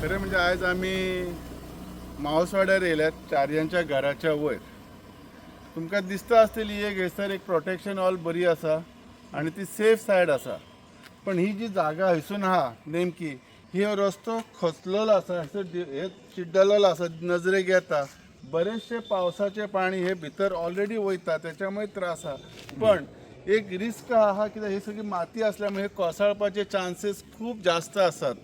खरें म्हणजे आयज आमी मावसवाड्यार येयल्यात चारयांच्या घराच्या वयर तुमकां दिसता आसतली एक हयसर एक प्रोटेक्शन ऑल बरी आसा आनी ती सेफ सायड आसा. पण ही जी जागा हयसून आहा नेमकी ही हो रस्तो खचलेलो आसा हयसर हे चिड्डलेलो आसा नजरेक येता बरेचशे पावसाचे पाणी हे भितर ऑलरेडी वयता त्याच्यामुळे त्रास आहा पण एक रिस्क आहा कित्याक ही सगळी माती असल्यामुळे हे कोसळपाचे चान्सेस खूप जास्त असतात.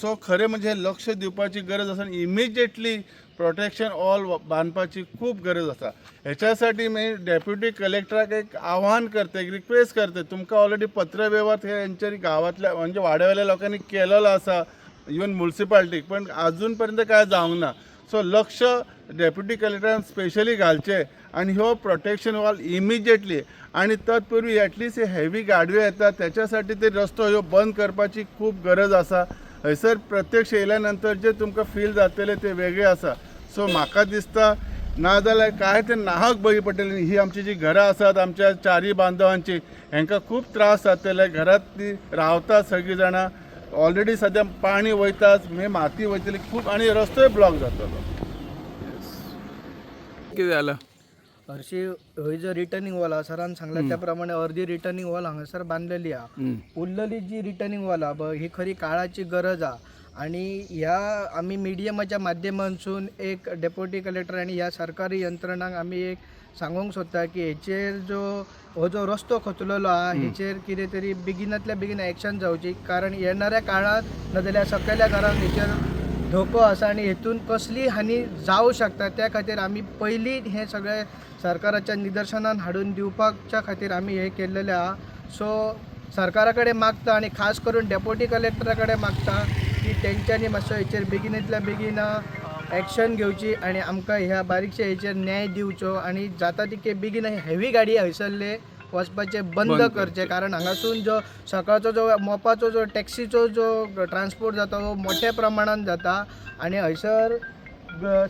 सो खरें म्हणजे हे लक्ष दिवपाची गरज आसा इमिजिएटली प्रोटेक्शन ऑल बांदपाची खूप गरज आसा ह्याच्यासाठी मी डेप्युटी कलेक्टराक एक आव्हान करते एक रिक्वेस्ट करते. तुमकां ऑलरेडी पत्र व्यवहार हे यांच्या गावातल्या म्हणजे वाड्यावयल्या लोकांनी केलेलो आसा इवन म्युन्सिपाल्टीक पण अजूनपर्यंत काय जावंक ना. सो लक्ष डेप्युटी कलेक्टरान स्पेशली घालचे. आणि ह्यो प्रोटेक्शन वॉल इमिजिएटली आणि तत्पूर्वी ॲटलिस्ट हे हेवी गाडयो येतात. त्याच्यासाठी ते रस्तो ह्यो बंद करपाची खूप गरज आसा हयसर प्रत्यक्ष येयल्यानंतर जे तुमकां फील जातले ते वेगळे आसा सो म्हाका दिसता नाजाल्यार काय ते नाहक बरी पडटली ही आमची जी घरां आसात आमच्या चारी बांदवांची हांकां खूप त्रास जातले. घरात ती रावतात सगळीं जाणां ऑलरेडी सध्या पाणी वयताच मागीर माती वयतली खूप आणि रस्तोय ब्लॉक जातलो. कितें जालें हरशी हय जो रिटर्निंग वॉल आहा सरान सांगला त्या प्रमाणे अर्दी रिटर्निंग वॉल हांगासर बांधलेली हा उरलेली जी रिटर्निंग वॉल हा ही खरी काळाची गरज हा आणि ह्या आम्ही मिडियमाच्या माध्यमांसून एक डेप्युटी कलेक्टर आणि ह्या सरकारी यंत्रणांक आम्ही एक सांगूंक सोदता की हेचेर जो हो जो रस्तो खचलेलो हा हेचेर कितें तरी बेगिनातल्या बेगीन एक्शन जावची. कारण येणाऱ्या काळात नाजाल्यार सकयल्या घरांक हेचेर धोको आसा आणि हेतून कसली हानी जावं शकता त्या खातीर आमी पयलीं हे सगळे सरकाराच्या निदर्शनान हाडून दिवपाच्या खातीर आमी हे केल्लेलें आहा सो सरकारा कडेन मागता आनी खास करून डेप्युटी कलेक्टरा कडेन मागता की तेंच्यांनी मातसो हेचेर बेगिनांतल्या बेगीन एक्शन घेवची आनी आमकां ह्या बारीकशे हेचेर न्याय दिवचो. आनी जाता तितके बेगीन हेवी गाडी हयसरले. वचपाचे बंद करचे. कारण हांगासून जो सकाळचो जो मोपाचो जो टॅक्सीचो जो ट्रान्सपोर्ट जाता तो मोठ्या प्रमाणात जाता. आणि हयसर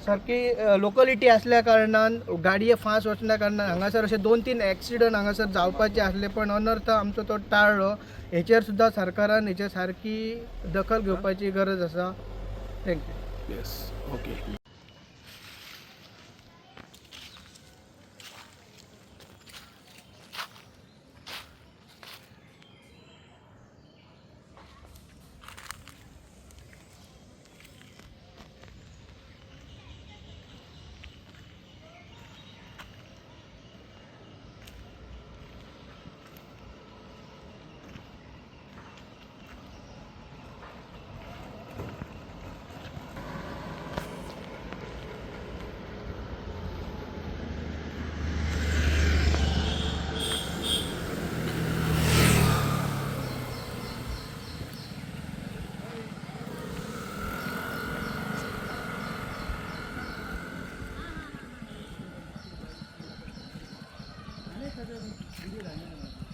सारकी लोकलिटी असल्या कारणान गाडये फास्ट वचल्या कारणान हांगासर अशे दोन तीन एक्सिडंट हांगासर जावपाचे आसले पण अनर्थ आमचो तो टाळ्ळो हेचेर सुद्दां सरकारान हेचेर सारकी दखल घेवपाची गरज आसा. Thank you yes okay 这是直接来那个